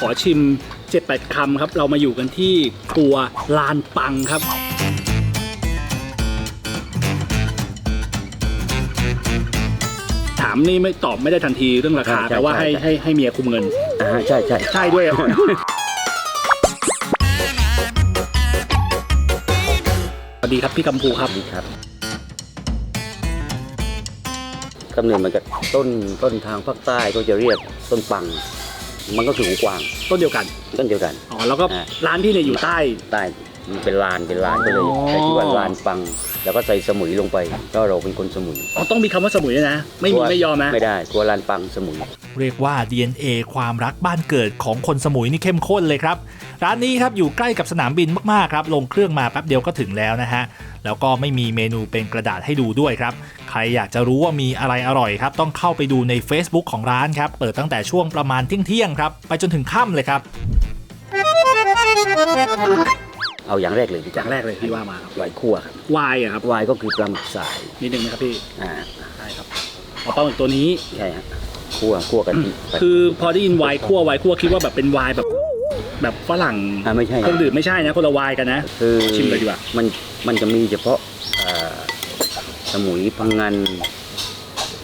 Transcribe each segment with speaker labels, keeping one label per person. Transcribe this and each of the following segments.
Speaker 1: ขอชิมเจ็ดแปดคำครับ เรามาอยู่กันที่ครัวลานปังครับ ถามนี่ไม่ตอบไม่ได้ทันทีเรื่องราคา
Speaker 2: ใช่ใช่
Speaker 1: แต่ว่าให้
Speaker 2: ใช่
Speaker 1: ให้ให้เมียคุมเงิน
Speaker 2: อ่าใช่ใช่
Speaker 1: ใช่ด้วยอะสวัสดีครับพี่กัมพูครับ
Speaker 2: ดีครับกำเนิดมาจากต้นต้นทางภาคใต้ก็จะเรียกต้นปัง มันก็คือหูกวาง
Speaker 1: ต้นเดียวกัน
Speaker 2: ต้นเดียวกัน
Speaker 1: อ๋อ แล้วก็
Speaker 2: อ่า
Speaker 1: ร้านพี่เนี่ยอยู่ใต้
Speaker 2: ใต้มันเป็นลานเป็นลานก็เลย
Speaker 1: อ๋อ
Speaker 2: ใช้ชื่อว่าลานปัง แล้วก็ใส่สมุยลงไป ก็เราเป็นคนสมุย
Speaker 1: อ๋อ ต้องมีคำว่าสมุยด้วยนะ ไม่มีไม่ยอมนะ
Speaker 2: ไม่ได้กลัวลานปังสมุย
Speaker 3: เรียกว่า DNA ความรักบ้านเกิดของคนสมุยนี่เข้มข้นเลยครับ ร้านนี้ครับอยู่ใกล้กับสนามบินมากๆครับ ลงเครื่องมาแป๊บเดียวก็ถึงแล้วนะฮะ แล้วก็ไม่มีเมนูเป็นกระดาษให้ดูด้วยครับ ใครอยากจะรู้ว่ามีอะไรอร่อยครับ ต้องเข้าไปดูใน Facebook ของร้านครับ เปิดตั้งแต่ช่วงประมาณเที่ยงๆครับ ไปจนถึงค่ำเลยครับ
Speaker 2: เอาอย่างแรกเลยดีก
Speaker 1: อ
Speaker 2: ว่า
Speaker 1: ย่างแรกเลยพี่ว่ามาครับ
Speaker 2: ไหวคั่วครับ
Speaker 1: วายอะครับ
Speaker 2: วายก็คือปลาหมึกสาย
Speaker 1: นิดนึงนะครับพี่
Speaker 2: อ่า
Speaker 1: ใช่ครับเอาปลาหมึกตัวนี้
Speaker 2: ใช่ฮะคั่วคั่วกะทิไป
Speaker 1: คือพอได้ยินวายคั่ววายคั่วคิดว่าแบบเป็นวายแบบ แบบฝรั่ง
Speaker 2: อ่าไม่ใช่
Speaker 1: เครื่องดื่มไม่ใช่นะคนละวายกันนะ
Speaker 2: คือ
Speaker 1: ชิมเลยดีกว่า
Speaker 2: มันมันจะมีเฉพาะอ่าสมุยพังงาน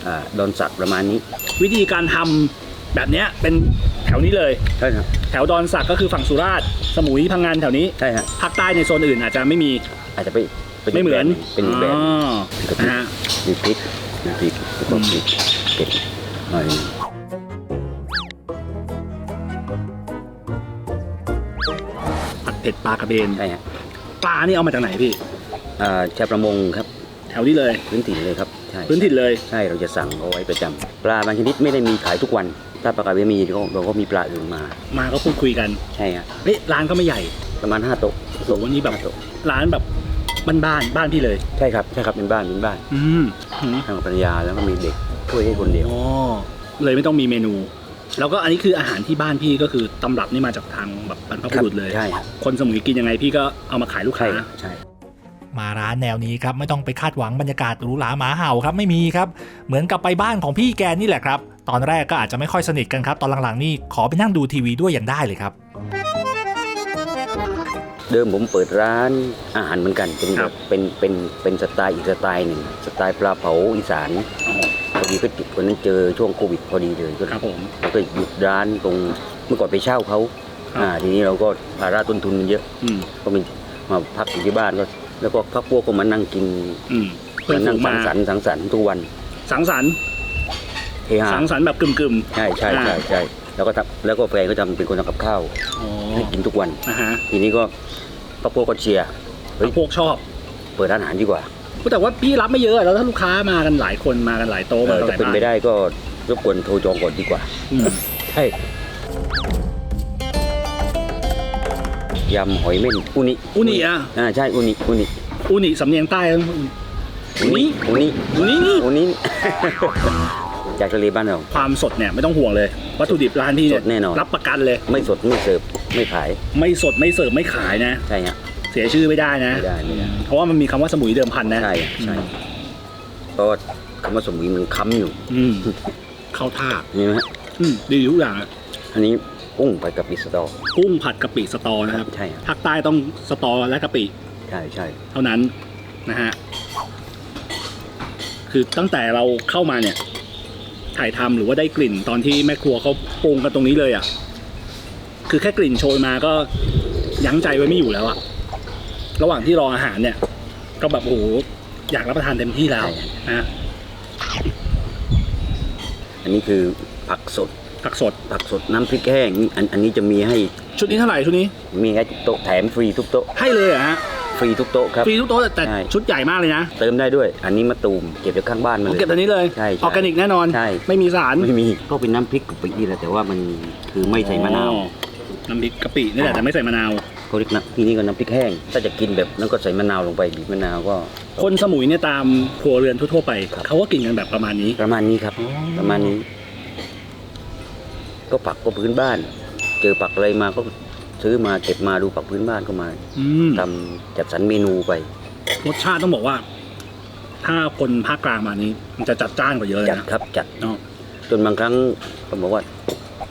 Speaker 2: อ่าดอนสักประมาณนี้
Speaker 1: วิธีการทำแบบเนี้ยเป็นแถวนี้เลย
Speaker 2: ใช่ครับ
Speaker 1: แถวดอนสักก็คือฝั่งสุราษฎร์สมุยพังงานแถวนี้
Speaker 2: ใช่ฮะ
Speaker 1: ภาคใต้ในโซนอื่นอาจจะไม่มี
Speaker 2: อาจจะไปป็
Speaker 1: ไม่เหมือน
Speaker 2: เป็นอีกแบบหนึ่ง
Speaker 1: อ๋อ
Speaker 2: เป็น
Speaker 1: นะฮะ
Speaker 2: มีพริกมีพริกแล้วก็พริกเผ็ดหน่อยหนึ่ง
Speaker 1: เผ็ดปลากระเบน
Speaker 2: ใช่ฮะ
Speaker 1: ปลานี่เอามาจากไหนพี่
Speaker 2: อ่าชาวประมงครับ
Speaker 1: แถวนี้เลย
Speaker 2: พื้นถิ่นเลยครับใช่
Speaker 1: พื้นถิ่นเลย
Speaker 2: ใช่เราจะสั่งเอาไว้ประจำปลาบางชนิดไม่ได้มีขายทุกวัน ถ้าปลากระเบนมีเราก็เราก็มีปลาอื่นมา
Speaker 1: มาก็พูดคุยกัน
Speaker 2: ใช่ฮะ
Speaker 1: เฮ้ยร้านก็ไม่ใหญ่
Speaker 2: ประมาณห้าโต๊ะ
Speaker 1: โอ้โหวันนี้แบบ
Speaker 2: ห้าโต๊ะ
Speaker 1: ร้านแบบบ้านๆบ้านพี่เลย
Speaker 2: ใช่ครับใช่ครับเป็นบ้านเป็นบ้าน
Speaker 1: อืมอืม
Speaker 2: ทางภรรยาแล้วก็มีเด็กช่วยให้คนเดียว
Speaker 1: อ๋อเลยไม่ต้องมีเมนู แล้วก็อันนี้คืออาหารที่บ้านพี่ก็คือตำรับนี่มาจากทางแบบบรรพบุรุษเลย
Speaker 2: ใช่ครับ
Speaker 1: คนสมุยกินยังไงพี่ก็เอามาขายลูก
Speaker 2: ใช่
Speaker 1: ค้า
Speaker 2: ครับใช่
Speaker 3: มาร้านแนวนี้ครับไม่ต้องไปคาดหวังบรรยากาศหรูหราหมาเห่าครับไม่มีครับ เหมือนกับไปบ้านของพี่แกนี่แหละครับ ตอนแรกก็อาจจะไม่ค่อยสนิทกันครับตอนหลังๆนี่ขอไปนั่งดูทีวีด้วยอย่างได้เลยครับ
Speaker 2: เดิมผมเปิดร้านอาหารเหมือนกันเป็น
Speaker 1: ค
Speaker 2: แบ
Speaker 1: รับบ
Speaker 2: เป็นเป็นเป็นสไตล์อีกสไตล์หนึ่งสไตล์ปลาเผาอีสานพอ ดีก็จุดวันนั้นเจอช่วงโควิดพอดีเลยก็
Speaker 1: ครับผม
Speaker 2: แล้วก็หยุดร้านตรงเมื่อก่อนไปเช่าเขา
Speaker 1: ครับ
Speaker 2: อ่าทีนี้เราก็ภาระต้นทุนมันเยอะ
Speaker 1: อืม
Speaker 2: ก็มีมาพักอยู่ที่บ้านก็แล้วก็พักพวกก็มานั่งกิน
Speaker 1: อืมเพื่อน
Speaker 2: นั่
Speaker 1: ฝู
Speaker 2: ง
Speaker 1: ง
Speaker 2: สั
Speaker 1: มาง
Speaker 2: สรรค์สังสรรค์ทุกวัน
Speaker 1: สังสรรค์
Speaker 2: เฮฮา
Speaker 1: สังสรรค์แบบกึ่ม
Speaker 2: ใช่ใช่
Speaker 1: อ่า
Speaker 2: ใช่ใช่แล้วก็ทำแล้วก็แฟนก็ทำเป็นคนทำกับข้าว
Speaker 1: ๆอ๋อ
Speaker 2: ให้กินทุกวัน
Speaker 1: นะฮะ
Speaker 2: ทีนี้ก็พักพวกก็เชียร์เฮ้ย
Speaker 1: พวกชอบ
Speaker 2: เปิดร้านอาหารดีกว่า
Speaker 1: แต่ว่าพี่รับไม่เยอะแล้วถ้าลูกค้ามากันหลายคนมากันหลายโต๊ะ
Speaker 2: เอ
Speaker 1: มา
Speaker 2: อ
Speaker 1: กันห
Speaker 2: ถ้า
Speaker 1: ลาย
Speaker 2: เป็น
Speaker 1: บ้าน
Speaker 2: ไปได้ก็รบกวนโทรจองก่อนดีกว่า
Speaker 1: อืม
Speaker 2: ใช่ยำหอยเม่นอุนิ
Speaker 1: อุนิอะ
Speaker 2: อ่าใช่อุนิอุนิ
Speaker 1: อุนิสำเนียงใต้นะ
Speaker 2: อุนิอุนิ
Speaker 1: อุนินี่
Speaker 2: อุนิ จากทะเลบ้านเรา
Speaker 1: ความสดเนี่ยไม่ต้องห่วงเลย วัตถุดิบร้านพี่เนี่ย
Speaker 2: สดแน่นอน
Speaker 1: รับประกันเลย
Speaker 2: ไม่สดไม่เสิร์ฟไม่ขาย
Speaker 1: ไม่สดไม่เสิร์ฟไม่ขายนะ
Speaker 2: ใช่ฮะ
Speaker 1: เสียชื่อไม่ได้นะ
Speaker 2: ไม่ได้ไม่ได้
Speaker 1: เพราะว่ามันมีคำว่าสมุยเดิมพันนะ
Speaker 2: ใช่ใช่เพราะว่าคำว่าสมุยมันค้ำอยู่
Speaker 1: อืมเข้าท่า
Speaker 2: นี่ไหมฮะ
Speaker 1: อืมดีทุกอย่างอะ
Speaker 2: อันนี้กุ้งไปกับปิสตอ
Speaker 1: กุ้งผัดกะปิสตอนะครับ
Speaker 2: ใช่ฮะ
Speaker 1: ภาคใต้ต้องสตอและกะปิ
Speaker 2: ใช่ใช่
Speaker 1: เท่านั้นนะฮะ คือตั้งแต่เราเข้ามาเนี่ย ถ่ายทำหรือว่าได้กลิ่นตอนที่แม่ครัวเขาปรุงกันตรงนี้เลยอะ่ะ คือแค่กลิ่นโชยมาก็ยั้งใจไว้ไม่อยู่แล้วอะ ระหว่างที่รออาหารเนี่ย ก็แบบโอ้โหอยากรับประทานเต็มที่แล้วนะ
Speaker 2: อันนี้คือผักสด
Speaker 1: ผักสด
Speaker 2: ผักสดน้ำพริกแห้งนี่อันอันนี้จะมีให้
Speaker 1: ชุดนี้เท่าไหร่ชุดนี้
Speaker 2: มีให้โต๊ะแถมฟรีทุกโต๊ะ
Speaker 1: ให้เลยเหรอะฮะ
Speaker 2: ฟรีทุกโต๊ะครับ
Speaker 1: ฟรีทุกโต๊ะแต่
Speaker 2: ใช่
Speaker 1: ชุดใหญ่มากเลยนะ
Speaker 2: เติมได้ด้วย อันนี้มะตูมเก็บจากข้างบ้านมา
Speaker 1: ผม
Speaker 2: เลย
Speaker 1: เก็บตัวนี้เลย
Speaker 2: ใช่ใช่
Speaker 1: ออร์แกนิกแน่นอน
Speaker 2: ใช่
Speaker 1: ไม่มีสาร
Speaker 2: ไม่มีก็เป็นน้ำพริกกะปินี่แหละแต่ว่ามันคือไม่ใส่มะนาว
Speaker 1: อ๋อน้ำพริกกะปินี่แหละแต่ไม่ใส่มะนาว
Speaker 2: เขาเรียกน้ำที่นี่ก็น้ำพริกแห้ง ถ้าจะกินแบบนั้นก็ใส่มะนาวลงไปบีบมะนาวก็
Speaker 1: คนสมุยเนี่ยตามครัวเรือนทั่วๆไป เขาก็กินกันแบบประมาณนี้
Speaker 2: ประมาณนี้ครับ ประมาณนี้ ก็ผักก็พื้นบ้าน เจอผักอะไรมาก็ซื้อมาเก็บมาดูผักพื้นบ้านก็มา
Speaker 1: อืม
Speaker 2: ทำจัดสรรเมนูไป
Speaker 1: รสชาติต้องบอกว่า ถ้าคนภาคกลางมานี้ มันจะจัดจ้านกว่าเยอะเลย
Speaker 2: จัด
Speaker 1: นะครับ
Speaker 2: จัด
Speaker 1: เนาะ
Speaker 2: จนบางครั้งก็บอกว่า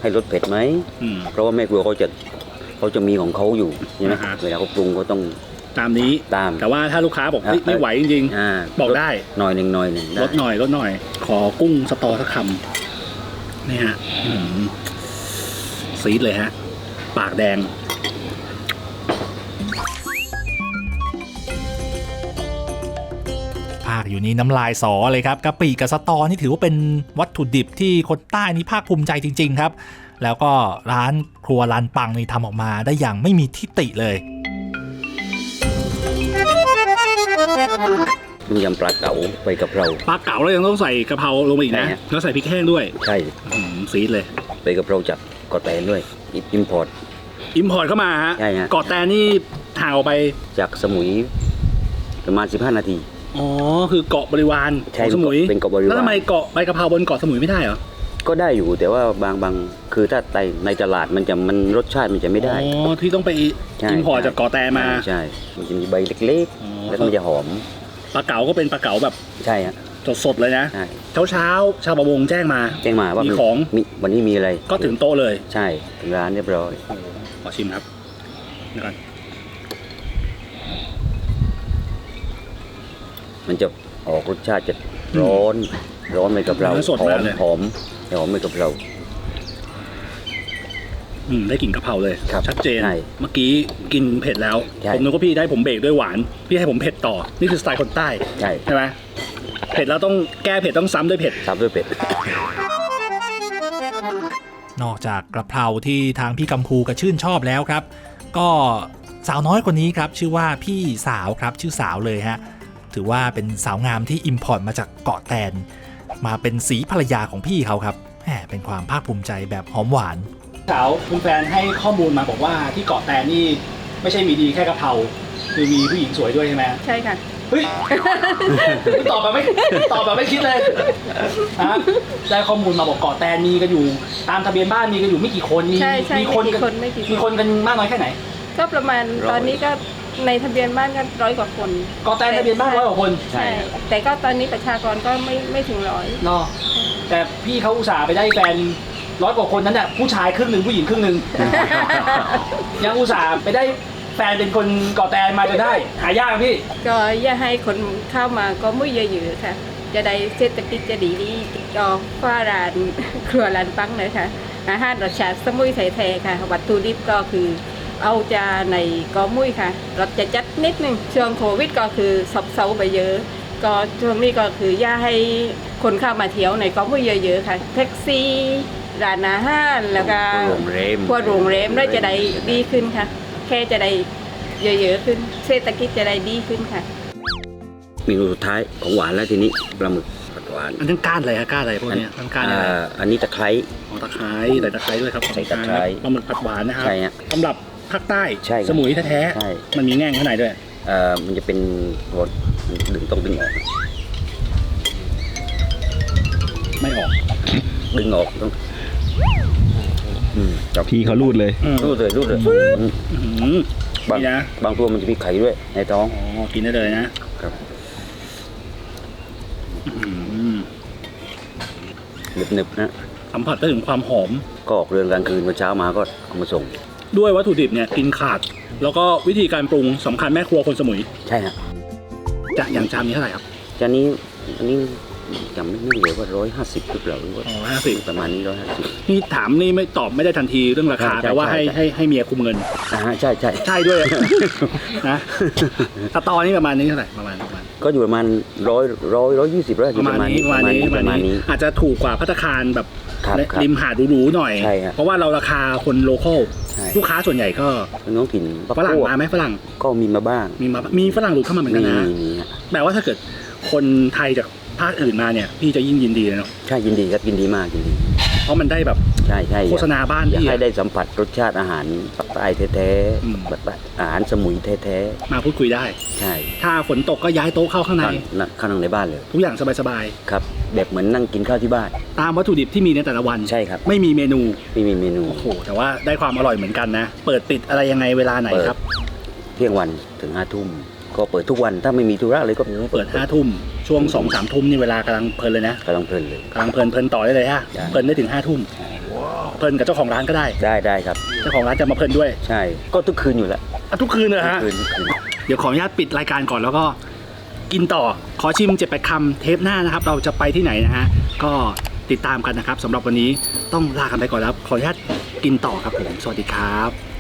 Speaker 2: ให้รสเผ็ดไหม
Speaker 1: อืม
Speaker 2: เพราะว่าแม่ครัวเขาจะ เขาจะมีของเขาอยู่ใช่ไหม
Speaker 1: อ่าฮะ
Speaker 2: เวลาเขาปรุงก็ต้อง
Speaker 1: ตามนี้
Speaker 2: ตาม
Speaker 1: แต่ว่าถ้าลูกค้าบอกเฮ้ย
Speaker 2: อะ
Speaker 1: ไม่ไหวจริง
Speaker 2: อ่า
Speaker 1: บอกได้
Speaker 2: หน่อยหนึ่งหน่อยหนึ่ง
Speaker 1: ๆ
Speaker 2: ได้
Speaker 1: ลดหน่อยลดหน่อย ขอกุ้งสตอสักคำนี่ฮะอืมซีดเลยฮะ ปากแดง
Speaker 3: ภาคอยู่นี้น้ำลายสอเลยครับกะปิกับสตอนี่ถือว่าเป็นวัตถุดิบที่คนใต้นี่ภาคภูมิใจจริง ๆ ครับ แล้วก็ร้านครัวร้านปังนี่ทำออกมาได้อย่างไม่มีทิฏฐิเลย
Speaker 2: ต้มยำปลาเก๋าไปกับเรา
Speaker 1: ปลาเก๋าเรายังต้องใส่กะเพราลงไปอีกนะ
Speaker 2: ใช่ฮะ
Speaker 1: แล้วใส่พริกแห้งด้วย
Speaker 2: ใช่
Speaker 1: อืมซีดเลย
Speaker 2: ไปกับเราจากเกาะแตนด้วยอิมพอร์ต
Speaker 1: อิมพอร์ตเข้ามาฮะ
Speaker 2: ใช่ฮะ
Speaker 1: เกาะแตนนี่ห่างออกไป
Speaker 2: จากสมุยประมาณ 15 นาที
Speaker 1: อ๋อคือเกาะบริวาร
Speaker 2: ใช่
Speaker 1: ของสมุย
Speaker 2: เป็นเกาะบริวาร
Speaker 1: แล้วทำไมเกาะใบกะเพราบนเกาะสมุยไม่ได้เหรอ
Speaker 2: ก็ได้อยู่แต่ว่าบางบางคือถ้าในในตลาดมันจะมันรสชาติมันจะไม่ได้
Speaker 1: อ๋อที่ต้องไป
Speaker 2: ใช่
Speaker 1: อิมพอร์ตจากเกาะแตนมา
Speaker 2: ใช่ มันจะมีใบเล็ก
Speaker 1: อ๋อ
Speaker 2: ๆ แล้วมันจะหอม
Speaker 1: ปลาเก๋าก็เป็นปลาเก๋าแบบ
Speaker 2: ใช่ฮะ
Speaker 1: สดๆเลยนะ
Speaker 2: ใช่
Speaker 1: เช้าเช้าๆชาวประมงแจ้งมา
Speaker 2: แจ้งมาว่า
Speaker 1: มี
Speaker 2: มี
Speaker 1: ของ
Speaker 2: มีวันนี้มีอะไร
Speaker 1: ก็ถึงโต๊ะเลย
Speaker 2: ใช่ถึงร้านเรียบร้อย
Speaker 1: โอ้โหขอชิมครับเดี๋ยวก่อน
Speaker 2: มันจะออกรสชาติจะร้อน ร้อนไปกับเรา
Speaker 1: เนื้อสด
Speaker 2: หอ
Speaker 1: มาก
Speaker 2: ม
Speaker 1: เลย
Speaker 2: หอมหอมไปกับเรา
Speaker 1: อืมได้กลิ่นกะเพราเลย
Speaker 2: ครับ
Speaker 1: ชัดเจน
Speaker 2: ใช่
Speaker 1: เมื่อกี้กินเผ็ดแล้ว
Speaker 2: ใช่
Speaker 1: ผมนึกว่าพี่ได้ผมเบรกด้วยหวาน พี่ให้ผมเผ็ดต่อ นี่คือสไตล์คนใต้
Speaker 2: ใช่
Speaker 1: ใช่ไหมเผ็ดแล้วต้องแก้เผ็ดต้องซ้ำด้วยเผ็ด
Speaker 2: ซับด้วยเป็ด
Speaker 3: นอกจากกระเพราที่ทางพี่กัมพูก็ชื่นชอบแล้วครับ ก็สาวน้อยคนนี้ครับชื่อว่าพี่สาวครับชื่อสาวเลยฮะ ถือว่าเป็นสาวงามที่อิมพอร์ตมาจากเกาะแตน มาเป็นสีภรรยาของพี่เขาครับแหมเป็นความภาคภูมิใจแบบหอมหวาน
Speaker 1: สาวคุณแฟนให้ข้อมูลมาบอกว่าที่เกาะแตนนี่ไม่ใช่มีดีแค่กะเพราคือมีผู้หญิงสวยด้วยใช่ไหม
Speaker 4: ใช่ค่ะ
Speaker 1: เฮ้ย ตอบแบบไม่ตอบแบบไม่คิดเลยฮะได้ข้อมูลมาบอกเกาะแตนมีกันอยู่ ตามทะเบียนบ้านมีกันอยู่ไม่กี่คนมี
Speaker 4: ใช่ใช่
Speaker 1: มี
Speaker 4: ไม่
Speaker 1: คน
Speaker 4: กี่
Speaker 1: กัน
Speaker 4: คนไม่กี่
Speaker 1: มี
Speaker 4: ค
Speaker 1: คน
Speaker 4: น
Speaker 1: กันมากน้อยแค่ไหน
Speaker 4: ก็ประมาณตอนนี้ก็ ในทะเบียนบ้านก็ร้อยกว่าคน
Speaker 1: เกาะแตนทะเบียนบ้านร้อยกว่าคน
Speaker 4: ใช่ แต่ก็ตอนนี้ประชากรก็ไม่ไม่ถึงร้อย
Speaker 1: เนาะแต่พี่เขาอุตส่าห์ไปได้แฟนร้อยกว่าคนนั้นน่ะผู้ชายครึ่งหนึ่งผู้หญิงครึ่งหนึ่งยังอุตส่าห์ไปได้แฟนเป็นคนเกาะแตนมาจนได้ หายากไหมพี่
Speaker 4: ก็อย่าให้คนเข้ามาก็ไม่เยอะๆค่ะ จะได้เศรษฐกิจจะดีดีก็ฟ้าร้านครัวร้านปังเลยค่ะอาหารรสชาติสมุยไทยแท้ค่ะ วัตถุดิบก็คือ เอาจาในกอมุ้ยค่ะรสจะจัดนิดนึงช่วงโควิดก็คือซบเซาไปเยอะ ก็ช่วงนี้ก็คืออย่าให้คนเข้ามาเที่ยวในกอมุ้ยเยอะๆค่ะแท็กซี่ร้านอาหารแล้วก็
Speaker 2: โรงแรม
Speaker 4: พวกโรงแรมได้จะได้ดีขึ้นค่ะ แค่จะได้เยอะๆขึ้น เศรษฐกิจจะได้ดีขึ้นค่ะ
Speaker 2: เมนูสุดท้ายของหวานแล้วทีนี้ปลาหมึกผัดหวาน
Speaker 1: อันนั้นก้านอะไรฮะก้านอะไรพวกเนี้ยมันก้านอะไร
Speaker 2: อ่าอันนี้ตะไคร้
Speaker 1: อ๋อตะไคร้ใส่ตะไคร้ด้วยครับ
Speaker 2: ใส่ตะไคร้
Speaker 1: ปลาหมึกผัดหวานนะครับ
Speaker 2: ใช่ฮะ
Speaker 1: สำหรับ ภาคใต้
Speaker 2: ใช่ครับ
Speaker 1: สมุยแท้
Speaker 2: ใช่
Speaker 1: ๆ มันมีแง่งข้างในด้วย
Speaker 2: เอ่อมันจะเป็นรสดึงต้องดึงออก
Speaker 1: ไม่ออก
Speaker 2: ดึงออกต้องอืมจับ
Speaker 5: พี่เขารูดเลย
Speaker 1: อืม
Speaker 2: รูดเลยรูดเลยอืม
Speaker 1: อื้อหือบา
Speaker 2: ง
Speaker 1: นี่นะ
Speaker 2: บางตัวมันจะมีไข่ด้วย ในท้อง
Speaker 1: อ๋อกินได้เลยนะครับ อื้อหือ
Speaker 2: หนึบๆนะ
Speaker 1: สัมผัสได้ถึงความหอม
Speaker 2: ก็ออกเรือนกลางคืนวันเช้ามาก็เอามาส่ง
Speaker 1: ด้วยวัตถุดิบเนี่ยกินขาด แล้วก็วิธีการปรุงสำคัญแม่ครัวคนสมุย
Speaker 2: ใช่ฮะ
Speaker 1: จะอย่างชามนี้เท่าไหร่ครับ
Speaker 2: จานนี้อันนี้จำไม่ได้เลยว่าร้อยห้าสิบหรือเปล่าหรือว่า
Speaker 1: อ๋อห้าสิบ
Speaker 2: ประมาณนี้ร้อยห้าสิบ
Speaker 1: นี่ถามนี่ไม่ตอบไม่ได้ทันทีเรื่องราคา
Speaker 2: ใช่ใช่
Speaker 1: แต่ว่าให้
Speaker 2: ใช่
Speaker 1: ให้ให้เมียคุมเงิน
Speaker 2: อ่าฮะใช่ใช่
Speaker 1: ใช่ด้วย นะสตอนี่ประมาณนี้เท่าไหร่ประมาณประมาณ
Speaker 2: ก็อยู่ประมาณร้อยร้อยร้อยยี่สิบร้อย
Speaker 1: ประมาณนี้ประมาณนี้
Speaker 2: ประมาณนี้
Speaker 1: อาจจะถูกกว่าพัตตาคารแบบ
Speaker 2: ครับ
Speaker 1: ใน
Speaker 2: ครับ
Speaker 1: ริมหาดหรูๆหน่อย
Speaker 2: ใช่ครับ
Speaker 1: เพราะว่าเราราคาคนโลคอล
Speaker 2: ใช่
Speaker 1: ลูกค้าส่วนใหญ่ก็
Speaker 2: น้องถิ่นปัก
Speaker 1: ฝรั่ง
Speaker 2: พวก
Speaker 1: มาไหมฝรั่ง
Speaker 2: ก็มีมาบ้าง
Speaker 1: มีมามีฝรั่งหลุดเข้ามาเหมือนกันนะ
Speaker 2: มีมีฮะ
Speaker 1: แปลว่าถ้าเกิดคนไทยจากภาคอื่นมาเนี่ยพี่จะยิ่งยินดีเลยเนาะ
Speaker 2: ใช่ยินดีครับยินดีมากยินดี
Speaker 1: เพราะมันได้แบบ
Speaker 2: ใช่ใช่
Speaker 1: โฆษณาบ้าน
Speaker 2: อยาก
Speaker 1: พี่
Speaker 2: ให้
Speaker 1: อะ
Speaker 2: ได้สัมผัสรสชาติอาหารปักใต้แท้
Speaker 1: อืม
Speaker 2: ๆปักใต้อาหารสมุยแท้
Speaker 1: มาพูดคุยได้
Speaker 2: ๆ ใช่
Speaker 1: ถ้าฝนตกก็ย้ายโต๊ะเข้าข้างใน
Speaker 2: ข้างน่ะข้างในบ้านเลย
Speaker 1: ทุกอย่างสบาย
Speaker 2: ครับ แบบเหมือนนั่งกินข้าวที่บ้าน
Speaker 1: ๆ ตามวัตถุดิบที่มีในแต่ละวัน
Speaker 2: ใช่ครับ
Speaker 1: ไม่มีเมนู
Speaker 2: ไม่มีเมนู
Speaker 1: โอ้โห แต่ว่าได้ความอร่อยเหมือนกันนะ เปิดปิดอะไรยังไงเวลาไหน
Speaker 2: เปิด
Speaker 1: ครับ
Speaker 2: เที่ยงวันถึงห้าทุ่มก็เปิดทุกวันถ้าไม่มีธุระเลยก็
Speaker 1: เปิดห้าทุ่ม ช่วงสองสามทุ่มนี่เวลากำลังเพลินเลยนะ
Speaker 2: กำลังเพลินเลย
Speaker 1: กำลังเพลินเพลินต่อได้เลยฮะ
Speaker 2: ใช่
Speaker 1: เพลินได้ถึงห้าทุ่ม เพลินกับเจ้าของร้านก็ได้
Speaker 2: ได้ได้ครับ
Speaker 1: เจ้าของร้านจะมาเพลินด้วย
Speaker 2: ใช่ ก็ทุกคืนอยู่แล้ว
Speaker 1: อะทุกคืนเลย
Speaker 2: ทุก
Speaker 1: ฮะ
Speaker 2: คืนทุกคืน
Speaker 1: เดี๋ยวขออนุญาตปิดรายการก่อนแล้วก็กินต่อขอชิมเจ็ดแปดคำเทปหน้านะครับ เราจะไปที่ไหนนะฮะก็ติดตามกันนะครับสำหรับวันนี้ต้องลากันไปก่อนแล้วขออนุญาตกินต่อครับผมสวัสดีครับ